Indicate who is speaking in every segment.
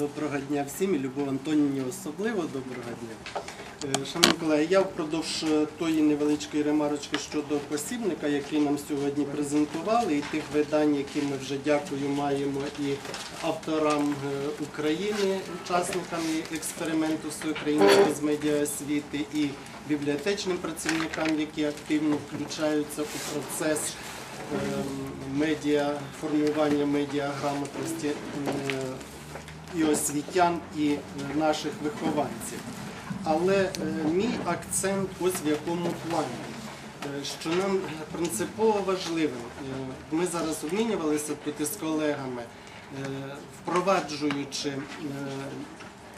Speaker 1: Доброго дня всім і Любов Антонівні особливо доброго дня. Е, Шановні колеги, я впродовж е, тої невеличкої ремарочки щодо посібника, який нам сьогодні презентували, і тих видань, які ми вже дякую, маємо і авторам е, України, учасникам експерименту всеукраїнської з медіаосвіти, і бібліотечним працівникам, які активно включаються у процес ем, медіа, формування медіаграмотності і освітян, і е, наших вихованців. Але е, мій акцент ось в якому плані. Е, Що нам принципово важливим, ми зараз обмінювалися тут із колегами, впроваджуючи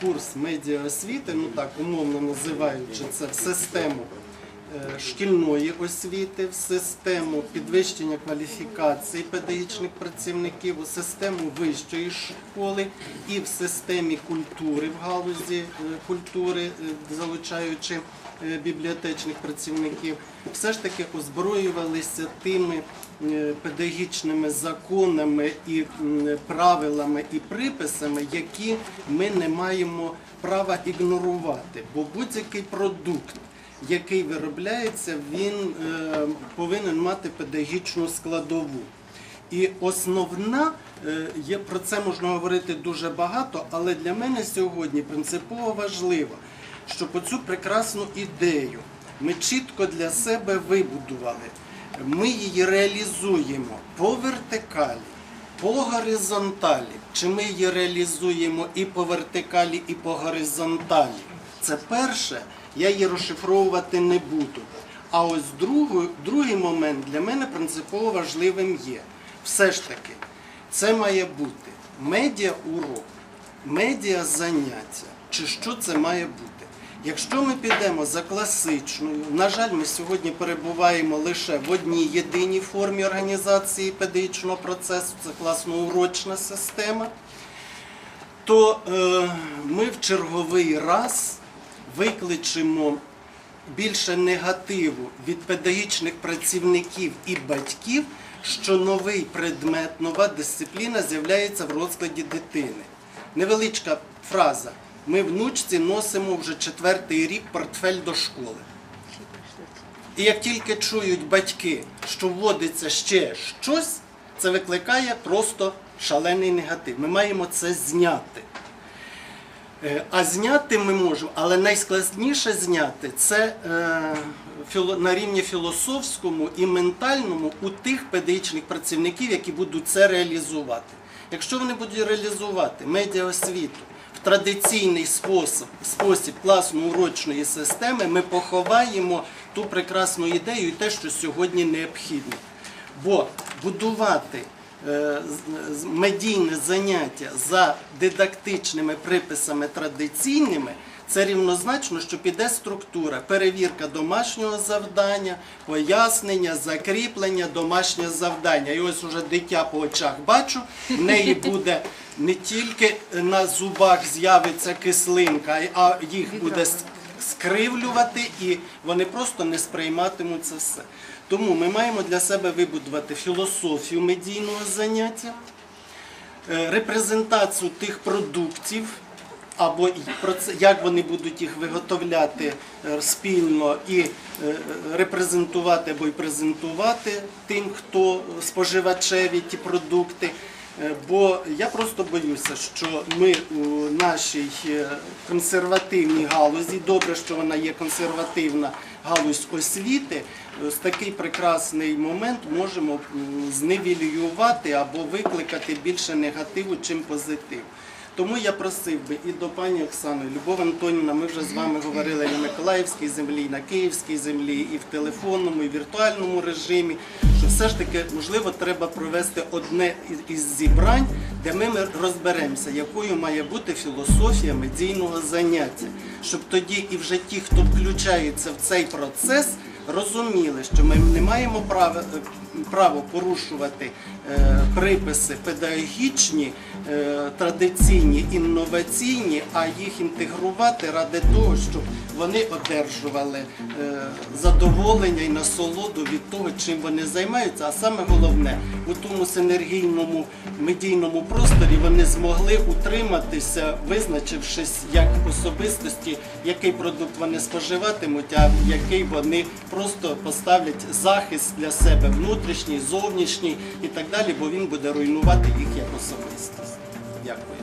Speaker 1: курс медіаосвіти, ну так умовно називаючи це систему шкільної освіти, в систему підвищення кваліфікації педагогічних працівників, у систему вищої школи і в системі культури в галузі е, культури, е, залучаючи е, бібліотечних працівників, все ж таки озброювалися тими е, педагогічними законами і правилами і приписами, які ми не маємо права ігнорувати, бо будь-який продукт який виробляється, він е, повинен мати педагогічну складову. І основна, е, є, про це можна говорити дуже багато, але для мене сьогодні принципово важливо, щоб оцю прекрасну ідею ми чітко для себе вибудували. Ми її реалізуємо по вертикалі, по горизонталі. Чи ми її реалізуємо і по вертикалі, і по горизонталі? Це перше, я її розшифровувати не буду. А ось другий, другий момент для мене принципово важливим є. Все ж таки, це має бути медіа-урок, медіа-заняття. Чи що це має бути? Якщо ми підемо за класичною, на жаль, ми сьогодні перебуваємо лише в одній єдиній формі організації педагогічного процесу, це класно-урочна система, то е, ми в черговий раз викличемо більше негативу від педагогічних працівників і батьків, що новий предмет, нова дисципліна з'являється в розкладі дитини. Невеличка фраза. Ми внучці носимо вже четвертий рік портфель до школи. І як тільки чують батьки, що вводиться ще щось, це викликає просто шалений негатив. Ми маємо це зняти. Е, А зняти ми можемо, але найскладніше зняти це е, на рівні філософському і ментальному у тих педагогічних працівників, які будуть це реалізувати. Якщо вони будуть реалізувати медіаосвіту в традиційний спосіб, спосіб класно-урочної системи, ми поховаємо ту прекрасну ідею і те, що сьогодні необхідно. Бо будувати медійне заняття за дидактичними приписами традиційними, це рівнозначно, що піде структура, перевірка домашнього завдання, пояснення, закріплення, домашнє завдання. І ось уже дитя по очах бачу, в неї буде не тільки на зубах з'явиться кислинка, а їх буде скривлювати, і вони просто не сприйматимуть це все. Тому ми маємо для себе вибудувати філософію медійного заняття, е, репрезентацію тих продуктів, або як вони будуть їх виготовляти е, спільно і е, репрезентувати або й презентувати тим, хто споживачеві ті продукти. Е, Бо я просто боюся, що ми у нашій е, консервативній галузі, добре, що вона є консервативна галузь освіти, е, з такий прекрасний момент можемо зневілювати або викликати більше негативу, чим позитиву. Тому я просив би і до пані Оксани, Любов Антонівна, ми вже з вами говорили і на Миколаївській землі, і на Київській землі, і в телефонному, і в віртуальному режимі, все ж таки, можливо, треба провести одне із- зібрань, де ми ми розберемося, якою має бути філософія медійного заняття, щоб тоді і вже ті, хто включається в цей процес, розуміли, що ми не маємо права, право порушувати е, приписи педагогічні е, традиційні, інноваційні, а їх інтегрувати ради того, щоб вони одержували е, задоволення і насолоду від того, чим вони займаються. А саме головне, у тому синергійному медійному просторі вони змогли утриматися, визначившись як особистості, який продукт вони споживатимуть, а який вони просто поставлять захист для себе внутрішній, зовнішній і так далі, бо він буде руйнувати їх як особистість. Дякую.